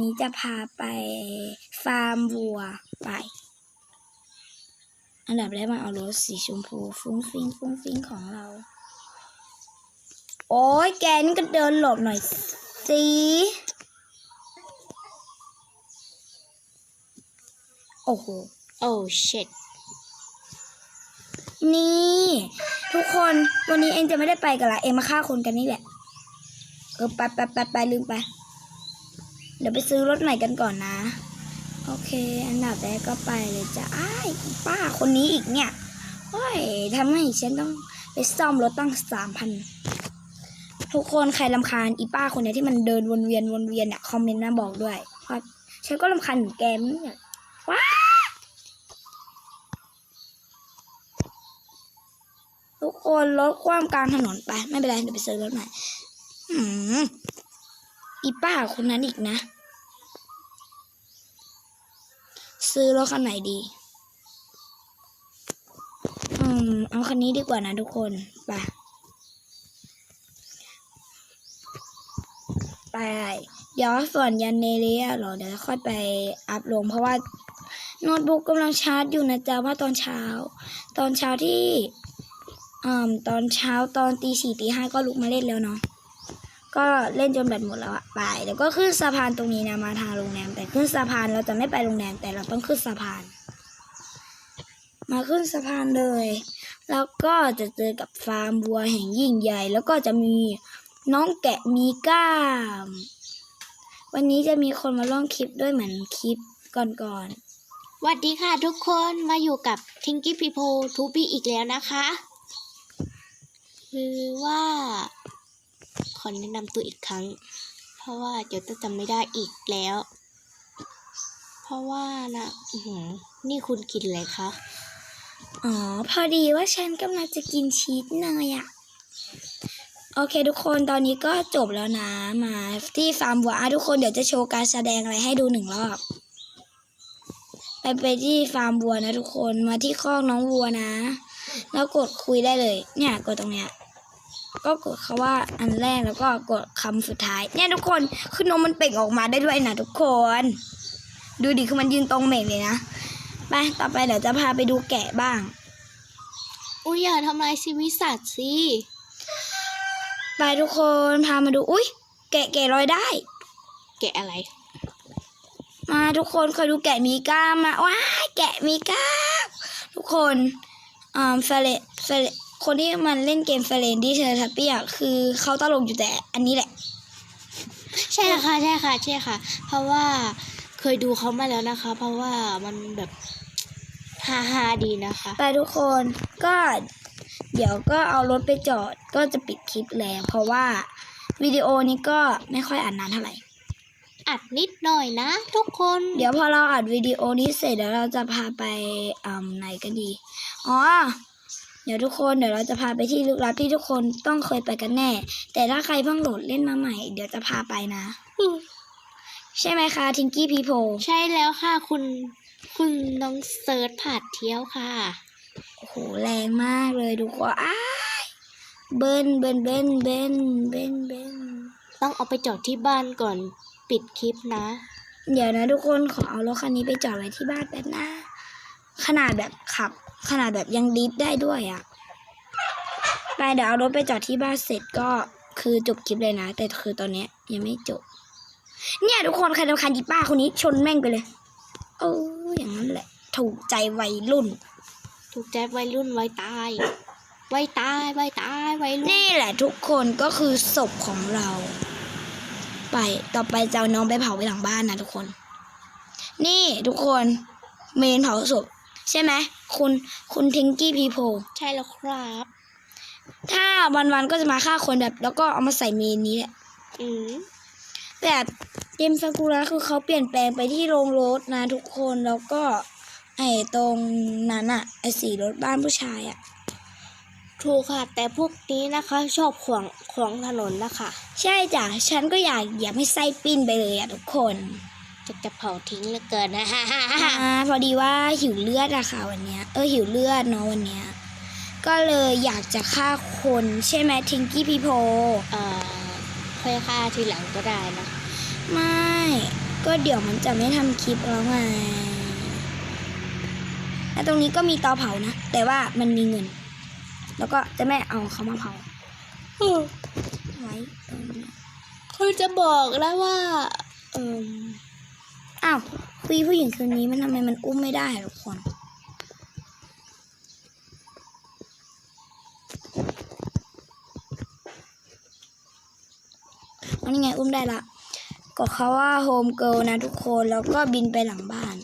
นี้จะพาไปฟาร์มวัวไป อันดับแรกมาเอารถสีชมพูฟุ้งฟิ้งฟุ้งฟิ้งของเรา โอ้ยแกนี่ก็เดินหลบหน่อยสิโอ้โห โอ้ชิตนี่ ทุกคนวันนี้เองจะไม่ได้ไปกันละ เองมาฆ่าคนกันนี่แหละ เออ ไปไปไปไปลืมไป เดี๋ยวไปซื้อรถใหม่กันก่อนนะ โอเค อันดับแรกก็ไปเลยจ้ะอ้ายป้าคนนี้อีกเนี่ยโอ้ยทำให้ฉันต้องไปซ่อมรถตั้งสามพันทุกคนใครลำคาญอีป้าคนนี้ที่มันเดินวนเวียนวนเวียนเนี่ยคอมเมนต์มาบอกด้วยเพราะฉันก็ลำคาญเหมือนแกมเนี่ยว้าทุกคนลดความกลางถนนไป ไม่เป็นไรเดี๋ยวไปซื้อรถใหม่ อีป้าคนนั้นอีกนะ ซื้อรถคันไหนดี อืม เอาคันนี้ดีกว่านะทุกคนไปไปเดี๋ยวส่วนยันเนเรียเหรอเดี๋ยวค่อยไปอัพลงเพราะว่าโน้ตบุ๊กกำลังชาร์จอยู่นะจ๊ะว่าตอนเช้า ตอนเช้าที่อืมตอนเช้าตอนตีสี่ตีห้าก็ลุกมาเล่นแล้วเนาะ ก็เล่นจนแบตหมดแล้วอะไปเดี๋ยวก็ขึ้นสะพานตรงนี้นะมาทางโรงแรมแต่ขึ้นสะพานเราจะไม่ไปโรงแรมแต่เราต้องขึ้นสะพาน มาขึ้นสะพานเลย แล้วก็จะเจอกับฟาร์มวัวแห่งยิ่งใหญ่ แล้วก็จะมีน้องแกะมีก้าม วันนี้จะมีคนมาล่องคลิปด้วยเหมือนคลิปก่อนๆสวัสดีค่ะทุกคนมาอยู่กับทิงกี้พีโพทูบีอีกแล้วนะคะ คือว่า ขอแนะนำตัวอีกครั้ง เพราะว่าเดี๋ยวจะจำไม่ได้อีกแล้ว เพราะว่านะนี่คุณกินอะไรคะ อ๋อ พอดีว่าฉันกำลังจะกินชีสเนยอะโอเค ทุกคนตอนนี้ก็จบแล้วนะมาที่ฟาร์มวัวอะทุกคนเดี๋ยวจะโชว์การแสดงอะไรให้ดูหนึ่งรอบ ไปไปที่ฟาร์มวัวนะทุกคนมาที่คอกน้องวัวนะ แล้วกดคุยได้เลย เนี่ยกดตรงเนี้ย ก็กดคาว่าอันแรกแล้วก็กดคำสุดท้าย เนี่ยทุกคนคือนมมันเป่งออกมาได้ด้วยนะทุกคน ดูดิคือมันยืนตรงเหม่งเลยนะไปต่อไปเดี๋ยวจะพาไปดูแกะบ้าง อุ้ยอย่าทำลายชีวิตสัตว์สิไปทุกคนพามาดู อุ้ยแกะแกะลอยได้ แกะอะไร มาทุกคนเคยดูแกะมีกล้ามมาว้ายแกะมีกล้ามทุกคนอ่าเฟรเฟร คนที่มันเล่นเกมเฟรนดี้เชอร์ทัปปี้อะคือเขาตลกอยู่แต่อันนี้แหละ ใช่ค่ะใช่ค่ะใช่ค่ะ เพราะว่าเคยดูเขามาแล้วนะคะ เพราะว่ามันแบบฮาฮาๆดีนะคะ ไปทุกคนก็เดี๋ยวก็เอารถไปจอดก็จะปิดคลิปแล้ว เพราะว่าวิดีโอนี้ก็ไม่ค่อยอ่านนานเท่าไหร่ อัดนิดหน่อยนะ ทุกคน เดี๋ยวพอเราอัดวิดีโอนี้เสร็จเดี๋ยวเราจะพาไปอ่าไหนกันดี อ๋อ เดี๋ยวทุกคนเดี๋ยวเราจะพาไปที่ลึกลับที่ทุกคนต้องเคยไปกันแน่ แต่ถ้าใครเพิ่งโหลดเล่นมาใหม่ เดี๋ยวจะพาไปนะ ใช่ไหมคะทิงกี้พีโพใช่แล้วค่ะ คุณคุณน้องเซิร์ชผ่าดเที่ยวค่ะ โอ้โหแรงมากเลยทุกคนอ้ายเบิ้ลเบิ้ลเบิ้ลเบิ้ลเบิ้ลเบิ้ลต้องเอาไปจอดที่บ้านก่อนปิดคลิปนะ เดี๋ยวนะทุกคนขอเอารถคันนี้ไปจอดไว้ที่บ้านแป๊บนะ ขนาดแบบขับ ขนาดแบบยังดริฟได้ด้วยอะ่ะไปเดี๋ยวเอารถไปจอดที่บ้านเสร็จก็คือจบคลิปเลยนะ แต่คือตอนเนี้ยยังไม่จบ เนี่ยทุกคนใครรำคาญอีป้าคนนี้ชนแม่งไปเลยเอออย่างนั้นแหละ ถูกใจวัยรุ่น ถูกใจวัยรุ่นไว้ตายไว้ตายไว้ตายไว้รุ่นนี่แหละทุกคนก็คือศพของเรา ไปต่อไปจะเอาน้องไปเผาไว้หลังบ้านนะทุกคน นี่ทุกคนเมนเผาศพ ใช่ไหมคุณคุณทิงกี้พีโพใช่แล้วครับ ถ้าวันๆก็จะมาฆ่าคนแบบ แล้วก็เอามาใส่เมนนี้แหละอืมแบบเจมส์ซากุระคือเขาเปลี่ยนแปลงไปที่โรงรถนะทุกคนแล้วก็ ไอ้ตรงนั้นอะไอ้สีรถบ้านผู้ชายอะถูกค่ะ แต่พวกนี้นะคะชอบขวางขวางถนนนะคะ ใช่จ้ะฉันก็อยากอยากให้ไส้ปิ้นไปเลยอะทุกคน จะจะเผาทิ้งเหลือเกินนะอ่าพอดีว่าหิวเลือดอะค่ะวันเนี้ย เออหิวเลือดเนาะวันเนี้ย ก็เลยอยากจะฆ่าคนใช่ไหมทิงกี้พีโพ เอ่อค่อยฆ่าทีหลังก็ได้นะไม่ ก็เดี๋ยวมันจะไม่ทำคลิปแล้วไงและตรงนี้ก็มีเตาเผานะ แต่ว่ามันมีเงิน แล้วก็จะไม่เอาเขามาเผาไว้ตรงนี้คือจะบอกแล้วว่า เออ อ้าวคุยผู้หญิงคืนนี้มันทำไมมันอุ้มไม่ได้อะทุกคนอันนี้ไงอุ้มได้ละก็เขาว่าโฮมเกิลนะทุกคนแล้วก็บินไปหลังบ้าน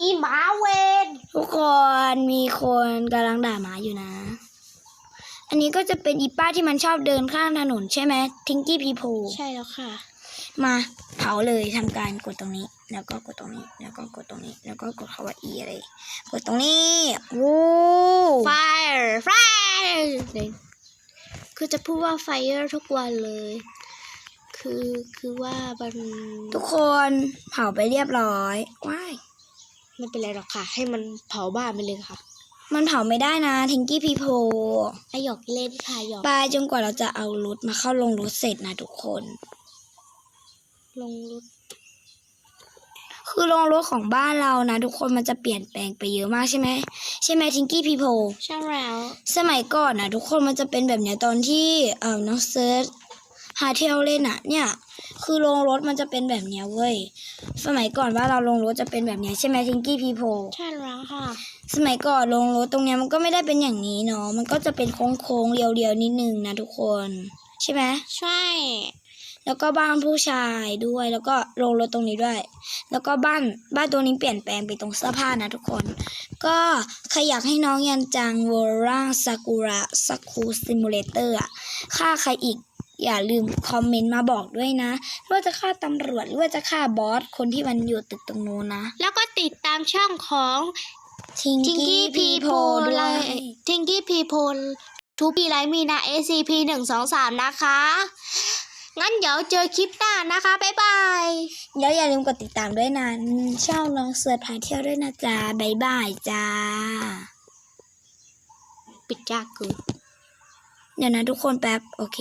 อีหมาเวนทุกคนมีคนกำลังด่าหมาอยู่นะ อันนี้ก็จะเป็นอีป้าที่มันชอบเดินข้างถนนใช่ไหมทิงกี้พีโพใช่แล้วค่ะ มาเผาเลยทำการกดตรงนี้ แล้วก็กดตรงนี้ แล้วก็กดตรงนี้ แล้วก็กดคำว่า e อะไรกดตรงนี้โอ้ fire fire คือจะพูดว่า fire ทุกวันเลย คือคือว่ามันทุกคนเผาไปเรียบร้อยว้ายไม่เป็นไรหรอกค่ะ ให้มันเผาบ้านไปเลยค่ะ มันเผาไม่ได้นะทิงกี้พีโพไอหยอกเล่นค่ะหยอกไปจนกว่าเราจะเอารถมาเข้าลงรถเสร็จนะทุกคน ลงรถ คือลงรถของบ้านเรานะ ทุกคนมันจะเปลี่ยนแปลงไปเยอะมากใช่ไหมใช่ไหมทิงกี้พีโพใช่แล้ว สมัยก่อนนะทุกคนมันจะเป็นแบบเนี้ยตอนที่เออน้องเซิร์ชหาเที่ยวเล่นอะเนี่ย คือลงรถมันจะเป็นแบบเนี้ยเว้ย สมัยก่อนว่าเราลงรถจะเป็นแบบเนี้ยใช่ไหมทิงกี้พีโพใช่แล้วค่ะ สมัยก่อนลงรถตรงเนี้ยมันก็ไม่ได้เป็นอย่างนี้เนาะ มันก็จะเป็นโค้งๆเรียวๆนิดนึงนะทุกคน ใช่ไหมใช่ แล้วก็บ้านผู้ชายด้วย แล้วก็ลงรถตรงนี้ด้วย แล้วก็บ้านบ้านตัวนี้เปลี่ยนแปลงไปตรงเสื้อผ้านะทุกคน ก็ใครอยากให้น้องยันจังวอร่าซากุระสักูซิมูเลเตอร์อะฆ่าใครอีกอย่าลืมคอมเมนต์มาบอกด้วยนะว่าจะฆ่าตำรวจหรือว่าจะฆ่าบอสคนที่มันอยู่ตึกตรงนู้นนะ แล้วก็ติดตามช่องของทิงทิงกี้กี้พีพีโพโพด้ไลวยทิงกี้พีโพทูปีไลมีนะ SCP หนึ่งสองสามนะคะ งั้นเดี๋ยวเจอคลิปหน้านะคะบ๊ายบายแล้วอย่าลืมกดติดตามด้วยนะช่องน้องเสือพาเที่ยวด้วยนะจ๊ะบ๊ายบายจ้าปิดยากเกินเดี๋ยวนะทุกคนแป๊บโอเค